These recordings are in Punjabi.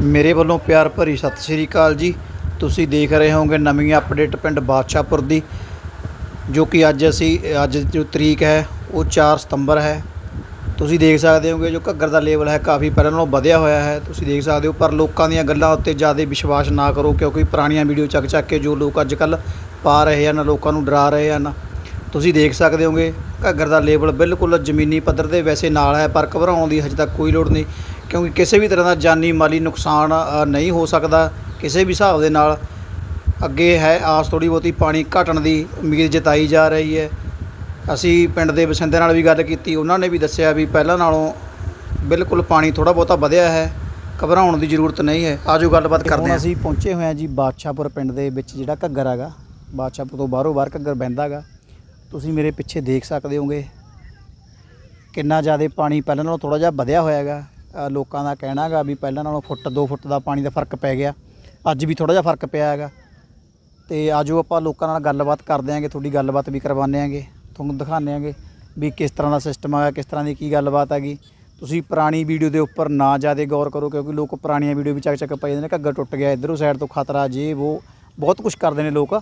ਮੇਰੇ ਵੱਲੋਂ ਪਿਆਰ ਭਰੀ ਸਤਿ ਸ੍ਰੀ ਅਕਾਲ ਜੀ। ਤੁਸੀਂ ਦੇਖ ਰਹੇ ਹੋਵੋਗੇ ਨਵੀਂ ਅਪਡੇਟ ਪਿੰਡ ਬਾਦਸ਼ਾਹਪੁਰ ਦੀ, ਜੋ ਕਿ ਅੱਜ ਅਸੀਂ, ਅੱਜ ਜੋ ਤਰੀਕ ਹੈ, ਉਹ 4 ਸਤੰਬਰ ਹੈ। ਤੁਸੀਂ ਦੇਖ ਸਕਦੇ ਹੋਗੇ ਜੋ ਘੱਗਰ ਦਾ ਲੈਵਲ ਹੈ, ਕਾਫੀ ਪਹਿਲਾਂ ਨਾਲੋਂ ਵਧਿਆ ਹੋਇਆ ਹੈ। ਤੁਸੀਂ ਦੇਖ ਸਕਦੇ ਹੋ, ਪਰ ਲੋਕਾਂ ਦੀਆਂ ਗੱਲਾਂ ਉੱਤੇ ਜ਼ਿਆਦਾ ਵਿਸ਼ਵਾਸ ਨਾ ਕਰੋ, ਕਿਉਂਕਿ ਪੁਰਾਣੀਆਂ ਵੀਡੀਓ ਚੱਕ ਚੱਕ ਕੇ ਜੋ ਲੋਕ ਅੱਜ ਕੱਲ ਪਾ ਰਹੇ ਹਨ, ਲੋਕਾਂ ਨੂੰ ਡਰਾ ਰਹੇ ਹਨ। ਤੁਸੀਂ ਦੇਖ ਸਕਦੇ ਹੋਗੇ ਘੱਗਰ ਦਾ ਲੈਵਲ ਬਿਲਕੁਲ ਜ਼ਮੀਨੀ ਪੱਧਰ ਦੇ ਵੈਸੇ ਨਾਲ ਹੈ, ਪਰ ਘਬਰਾਉਣ ਦੀ ਹਜੇ ਤੱਕ ਕੋਈ ਲੋੜ ਨਹੀਂ। ਕਿਉਂਕਿ ਕਿਸੇ ਵੀ ਤਰ੍ਹਾਂ ਦਾ ਜਾਨੀ ਮਾਲੀ ਨੁਕਸਾਨ ਨਹੀਂ ਹੋ ਸਕਦਾ। ਕਿਸੇ ਵੀ ਹਿਸਾਬ ਦੇ ਨਾਲ ਅੱਗੇ ਹੈ ਆਸ ਥੋੜੀ ਬਹੁਤੀ ਪਾਣੀ ਘਟਣ ਦੀ ਉਮੀਦ ਜਤਾਈ ਜਾ ਰਹੀ ਹੈ। ਅਸੀਂ ਪਿੰਡ ਦੇ ਵਸਿੰਦਿਆਂ ਨਾਲ ਵੀ ਗੱਲ ਕੀਤੀ। ਉਹਨਾਂ ਨੇ ਵੀ ਦੱਸਿਆ ਵੀ ਪਹਿਲਾਂ ਨਾਲੋਂ ਬਿਲਕੁਲ ਪਾਣੀ ਥੋੜਾ ਬਹੁਤਾ ਵਧਿਆ ਹੈ। ਘਬਰਾਉਣ ਦੀ ਜ਼ਰੂਰਤ ਨਹੀਂ ਹੈ। ਆਜੋ ਗੱਲਬਾਤ ਕਰਦੇ ਹਾਂ। ਅਸੀਂ ਪਹੁੰਚੇ ਹੋਏ ਹਾਂ ਜੀ ਬਾਦਸ਼ਾਹਪੁਰ ਪਿੰਡ ਦੇ ਵਿੱਚ ਜਿਹੜਾ ਘੱਗਰ ਹੈਗਾ। ਬਾਦਸ਼ਾਹਪੁਰ ਤੋਂ ਬਾਹਰੋਂ ਬਾਹਰ ਘੱਗਰ ਬਹਿੰਦਾ ਹੈਗਾ। ਤੁਸੀਂ ਮੇਰੇ ਪਿੱਛੇ ਦੇਖ ਸਕਦੇ ਹੋਗੇ। ਕਿੰਨਾ ਜ਼ਿਆਦਾ ਪਾਣੀ ਪਹਿਲਾਂ ਨਾਲੋਂ ਥੋੜਾ ਜਿਹਾ ਵਧਿਆ ਹੋਇਆ ਹੈਗਾ। ਲੋਕਾਂ ਦਾ ਕਹਿਣਾ ਹੈਗਾ ਵੀ ਪਹਿਲਾਂ ਨਾਲੋਂ ਫੁੱਟ 2 ਫੁੱਟ ਦਾ ਪਾਣੀ ਦਾ ਫ਼ਰਕ ਪੈ ਗਿਆ। ਅੱਜ ਵੀ ਥੋੜਾ ਜਿਹਾ ਫ਼ਰਕ ਪਿਆ ਹੈਗਾ। ਤੇ ਆਜੋ ਆਪਾਂ ਲੋਕਾਂ ਨਾਲ ਗੱਲਬਾਤ ਕਰਦੇ ਆਂਗੇ, ਤੁਹਾਡੀ ਗੱਲਬਾਤ ਵੀ ਕਰਵਾਉਂਦੇ ਆਂਗੇ, ਤੁਹਾਨੂੰ ਦਿਖਾਉਂਦੇ ਆਂਗੇ ਵੀ ਕਿਸ ਤਰ੍ਹਾਂ ਦਾ ਸਿਸਟਮ ਹੈਗਾ, ਕਿਸ ਤਰ੍ਹਾਂ ਦੀ ਕੀ ਗੱਲਬਾਤ ਹੈਗੀ। ਤੁਸੀਂ ਪੁਰਾਣੀ ਵੀਡੀਓ ਦੇ ਉੱਪਰ ਨਾ ਜ਼ਿਆਦਾ ਗੌਰ ਕਰੋ, ਕਿਉਂਕਿ ਲੋਕ ਪੁਰਾਣੀਆਂ ਵੀਡੀਓ ਵੀ ਚੱਕ ਚੱਕ ਪਈ ਜਾਂਦੇ ਨੇ, ਘੱਗਰ ਟੁੱਟ ਗਿਆ, ਇਧਰੋਂ ਸਾਈਡ ਤੋਂ ਖਤਰਾ, ਜੇ ਉਹ ਬਹੁਤ ਕੁਝ ਕਰਦੇ ਨੇ ਲੋਕ।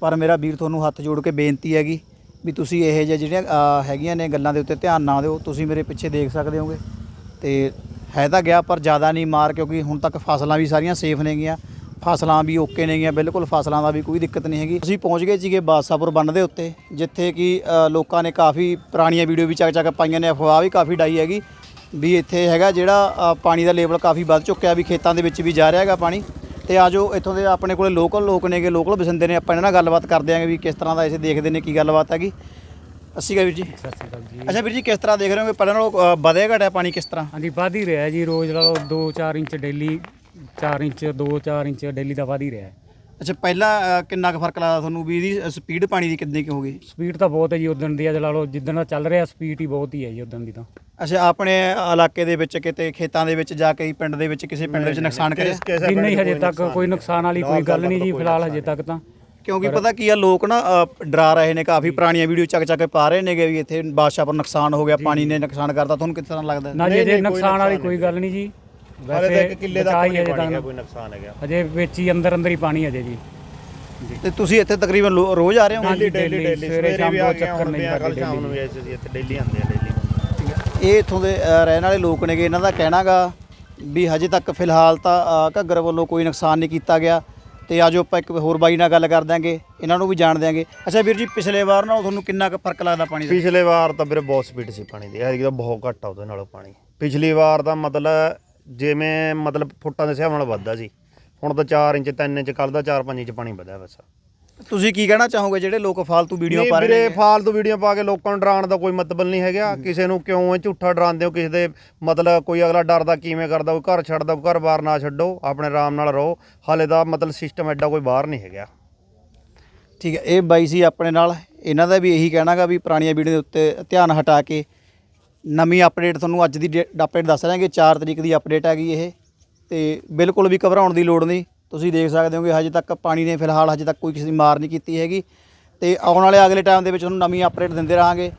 ਪਰ ਮੇਰਾ ਵੀਰ ਤੁਹਾਨੂੰ ਹੱਥ ਜੋੜ ਕੇ ਬੇਨਤੀ ਹੈਗੀ ਵੀ ਤੁਸੀਂ ਇਹ ਜਿਹੇ ਜਿਹੜੀਆਂ ਹੈਗੀਆਂ ਨੇ ਗੱਲਾਂ ਦੇ ਉੱਤੇ ਧਿਆਨ ਨਾ ਦਿਓ, ਤੁਸੀਂ ਮੇਰੇ ਪਿੱਛੇ ਦੇਖ ਸਕਦੇ ਹੋਗੇ। ਤੇ ਹੈ ਤਾਂ ਗਿਆ, ਪਰ ਜ਼ਿਆਦਾ ਨਹੀਂ ਮਾਰ, ਕਿਉਂਕਿ ਹੁਣ ਤੱਕ ਫਸਲਾਂ ਵੀ ਸਾਰੀਆਂ ਸੇਫ ਨੇਗੀਆਂ ਫਸਲਾਂ ਵੀ ਓਕੇ ਨੇਗੀਆਂ ਬਿਲਕੁਲ ਫਸਲਾਂ ਦਾ ਵੀ ਕੋਈ ਦਿੱਕਤ ਨਹੀਂ ਹੈਗੀ। ਅਸੀਂ ਪਹੁੰਚ ਗਏ ਸੀਗੇ ਬਾਦਸ਼ਾਹਪੁਰ ਬੰਨ ਦੇ ਉੱਤੇ, ਜਿੱਥੇ ਕਿ ਲੋਕਾਂ ਨੇ ਕਾਫੀ ਪੁਰਾਣੀਆਂ ਵੀਡੀਓ ਵੀ ਚੱਕ ਚੱਕ ਪਾਈਆਂ ਨੇ, ਅਫਵਾਹ ਵੀ ਕਾਫੀ ਡਾਈ ਹੈਗੀ, ਵੀ ਇੱਥੇ ਹੈਗਾ ਜਿਹੜਾ ਪਾਣੀ ਦਾ ਲੈਵਲ ਕਾਫੀ ਵੱਧ ਚੁੱਕਿਆ ਵੀ ਖੇਤਾਂ ਦੇ ਵਿੱਚ ਵੀ ਜਾ ਰਿਹਾ ਹੈਗਾ ਪਾਣੀ। ਤੇ ਆਜੋ ਇੱਥੋਂ ਦੇ ਆਪਣੇ ਕੋਲੇ ਲੋਕਲ ਲੋਕ ਨੇਗੇ ਲੋਕਲ ਵਸਿੰਦੇ ਨੇ, ਆਪਾਂ ਇਹਨਾਂ ਨਾਲ ਗੱਲਬਾਤ ਕਰਦੇ ਆਂਗੇ ਵੀ ਕਿਸ ਤਰ੍ਹਾਂ ਦਾ ਇਸੇ ਦੇਖਦੇ ਨੇ ਕੀ ਗੱਲਬਾਤ ਹੈਗੀ। ਅਸੀਂ ਕਾ ਵੀਰ ਜੀ। ਸਤਿ ਸ਼੍ਰੀ ਅਕਾਲ ਜੀ। ਅੱਛਾ ਵੀਰ ਜੀ ਕਿਸ ਤਰ੍ਹਾਂ ਦੇਖ ਰਹੇ ਹੋ ਕਿ ਪਹਿਲਾਂ ਨਾਲੋਂ ਵਧਿਆ ਘਟਿਆ ਪਾਣੀ ਕਿਸ ਤਰ੍ਹਾਂ? ਹਾਂਜੀ ਵੱਧ ਹੀ ਰਿਹਾ ਜੀ। ਰੋਜ਼ ਲਾ ਲਓ 2-4 inch daily 4 inch 2-4 inch daily ਦਾ ਵੱਧ ਹੀ ਰਿਹਾ। ਅੱਛਾ ਪਹਿਲਾਂ ਕਿੰਨਾ ਕੁ ਫ਼ਰਕ ਲੱਗਦਾ ਤੁਹਾਨੂੰ? ਵੀ ਇਹਦੀ ਸਪੀਡ ਪਾਣੀ ਦੀ ਕਿੰਨੀ ਕੁ ਹੋ ਗਈ? ਸਪੀਡ ਤਾਂ ਬਹੁਤ ਹੈ ਜੀ ਉਦੋਂ ਦੀ ਅੱਜ ਲਾ ਲਓ ਜਿੱਦਣ ਦਾ ਚੱਲ ਰਿਹਾ ਸਪੀਡ ਹੀ ਬਹੁਤ ਹੀ ਹੈ ਜੀ ਉਦੋਂ ਦੀ ਤਾਂ। ਅੱਛਾ ਆਪਣੇ ਇਲਾਕੇ ਦੇ ਵਿੱਚ ਕਿਤੇ ਖੇਤਾਂ ਦੇ ਵਿੱਚ ਜਾ ਕੇ ਪਿੰਡ ਦੇ ਵਿੱਚ ਕਿਸੇ ਪਿੰਡ ਵਿੱਚ ਨੁਕਸਾਨ ਕਰਿਆ? ਨਹੀਂ ਹਜੇ ਤੱਕ ਕੋਈ ਨੁਕਸਾਨ ਵਾਲੀ ਕੋਈ ਗੱਲ ਨਹੀਂ ਜੀ ਫਿਲਹਾਲ ਹਜੇ ਤੱਕ ਤਾਂ। ਕਿਉਂਕਿ ਪਤਾ ਕੀ ਆ ਲੋਕ ਨਾ ਅ, ਡਰਾ ਰਹੇ ਨੇ ਕਾਫੀ ਪੁਰਾਣੀਆਂ ਵੀਡੀਓ ਚੱਕ ਚੱਕ ਕੇ ਪਾ ਰਹੇ ਨੇਗੇ ਵੀ ਇੱਥੇ ਬਾਦਸ਼ਾਹ ਪਰ ਨੁਕਸਾਨ ਹੋ ਗਿਆ ਪਾਣੀ ਨੇ ਨੁਕਸਾਨ ਕਰਤਾ ਤੁਹਾਨੂੰ ਕਿਸ ਤਰ੍ਹਾਂ ਲੱਗਦਾ? ਨਾ ਜੀ ਨੁਕਸਾਨ ਵਾਲੀ ਕੋਈ ਗੱਲ ਨਹੀਂ ਜੀ। ਵੈਸੇ ਕਿੱਲੇ ਦਾ ਹਜੇ ਤੱਕ ਕੋਈ ਨੁਕਸਾਨ ਹੈਗਾ। ਹਜੇ ਵਿੱਚ ਹੀ ਅੰਦਰ ਅੰਦਰ ਹੀ ਪਾਣੀ ਹਜੇ ਜੀ। ਤੇ ਤੁਸੀਂ ਇੱਥੇ ਤਕਰੀਬਨ ਲੋ- ਰੋਜ਼ ਆ ਰਹੇ ਹੋ? ਡੇਲੀ ਡੇਲੀ ਡੇਲੀ ਸਵੇਰੇ ਸ਼ਾਮ ਵੀ ਦੋ ਚੱਕਰ ਨਹੀਂ ਕੱਲ ਕਰਦੇ ਸ਼ਾਮ ਨੂੰ ਵੀ ਆਏ ਸੀ ਇੱਥੇ ਡੇਲੀ ਆਉਂਦੇ ਆ ਡੇਲੀ ਇਹ ਇੱਥੋਂ ਦੇ ਅ, ਰਹਿਣ ਵਾਲੇ ਲੋਕ ਨੇਗੇ ਇਹਨਾਂ ਦਾ ਕਹਿਣਾਗਾ ਵੀ ਹਜੇ ਤੱਕ ਫਿਲਹਾਲ ਤਾਂ ਅ, ਘੱਗਰ ਵੱਲੋਂ ਕੋਈ ਨੁਕਸਾਨ ਨਹੀਂ ਕੀਤਾ ਗਿਆ। ਤੇ ਆਜੋ ਆਪਾਂ ਇੱਕ ਹੋਰ ਬਾਈ ਨਾਲ ਗੱਲ ਕਰ ਦਾਂਗੇ ਇਹਨਾਂ ਨੂੰ ਵੀ ਜਾਣ ਦਿਆਂਗੇ। ਅੱਛਾ ਵੀਰ ਜੀ, ਪਿਛਲੇ ਵਾਰ ਨਾਲੋਂ ਤੁਹਾਨੂੰ ਕਿੰਨਾ ਕੁ ਫ਼ਰਕ ਲੱਗਦਾ ਪਾਣੀ ਦਾ? ਪਿਛਲੇ ਵਾਰ ਤਾਂ ਵੀਰੇ ਬਹੁਤ ਸਪੀਡ ਸੀ ਪਾਣੀ ਦੀ, ਐਤਕੀ ਤਾਂ ਬਹੁਤ ਘੱਟ ਆ ਉਹਦੇ ਨਾਲੋਂ ਪਾਣੀ। ਪਿਛਲੀ ਵਾਰ ਤਾਂ ਮਤਲਬ ਜਿਵੇਂ ਮਤਲਬ ਫੁੱਟਾਂ ਦੇ ਹਿਸਾਬ ਨਾਲ ਵੱਧਦਾ ਸੀ। ਹੁਣ ਤਾਂ 4 ਇੰਚ 3 ਇੰਚ ਕੱਲ ਦਾ 4-5 ਇੰਚ ਪਾਣੀ ਵਧਿਆ ਬਸ। ਤੁਸੀਂ ਕੀ ਕਹਿਣਾ ਚਾਹੋਗੇ ਜਿਹੜੇ ਲੋਕ ਫਾਲਤੂ ਵੀਡੀਓ ਪਾ ਰਹੇ ਵੀਰੇ ਨੇ ਫਾਲਤੂ ਵੀਡੀਓ ਪਾ ਕੇ ਲੋਕਾਂ ਨੂੰ ਡਰਾਉਣ ਦਾ ਕੋਈ ਮਤਲਬ ਨਹੀਂ ਹੈਗਾ। ਕਿਸੇ ਨੂੰ ਕਿਉਂ ਝੂਠਾ ਡਰਾਉਂਦੇ ਹੋ? ਕਿਸੇ ਦੇ ਮਤਲਬ ਕੋਈ ਅਗਲਾ ਡਰਦਾ ਕਿਵੇਂ ਕਰਦਾ? ਕੋਈ ਘਰ ਛੱਡਦਾ ਕੋਈ ਘਰ-ਬਾਰ ਨਾ ਛੱਡੋ। ਆਪਣੇ ਆਰਾਮ ਨਾਲ ਰਹੋ। ਹਾਲੇ ਦਾ ਮਤਲਬ ਸਿਸਟਮ ਐਡਾ ਕੋਈ ਬਾਹਰ ਨਹੀਂ ਹੈਗਾ। ਠੀਕ ਹੈ ਇਹ ਬਾਈ ਸੀ ਆਪਣੇ ਨਾਲ। ਇਹਨਾਂ ਦਾ ਵੀ ਇਹੀ ਕਹਿਣਾਗਾ ਵੀ ਪੁਰਾਣੀਆਂ ਵੀਡੀਓ ਦੇ ਉੱਤੇ ਧਿਆਨ ਹਟਾ ਕੇ ਨਵੀਂ ਅਪਡੇਟ ਤੁਹਾਨੂੰ ਅੱਜ ਦੀ ਅਪਡੇਟ ਦੱਸ ਰਹੇ ਹਾਂਗੇ। 4 ਤਰੀਕ ਦੀ ਅਪਡੇਟ ਹੈਗੀ ਇਹ। ਤੇ ਬਿਲਕੁਲ ਵੀ ਘਬਰਾਉਣ ਦੀ ਲੋੜ ਨਹੀਂ। ਤੁਸੀਂ ਦੇਖ ਸਕਦੇ ਹੋ ਕਿ ਹਜੇ ਤੱਕ ਪਾਣੀ ਨੇ ਫਿਲਹਾਲ ਹਜੇ ਤੱਕ ਕੋਈ ਕਿਸੇ ਦੀ ਮਾਰ ਨਹੀਂ ਕੀਤੀ ਹੈਗੀ। ਤੇ ਆਉਣ ਵਾਲੇ ਅਗਲੇ ਟਾਈਮ ਦੇ ਵਿੱਚ ਤੁਹਾਨੂੰ ਨਵੀਂ ਅਪਡੇਟ ਦਿੰਦੇ ਰਹਾਂਗੇ।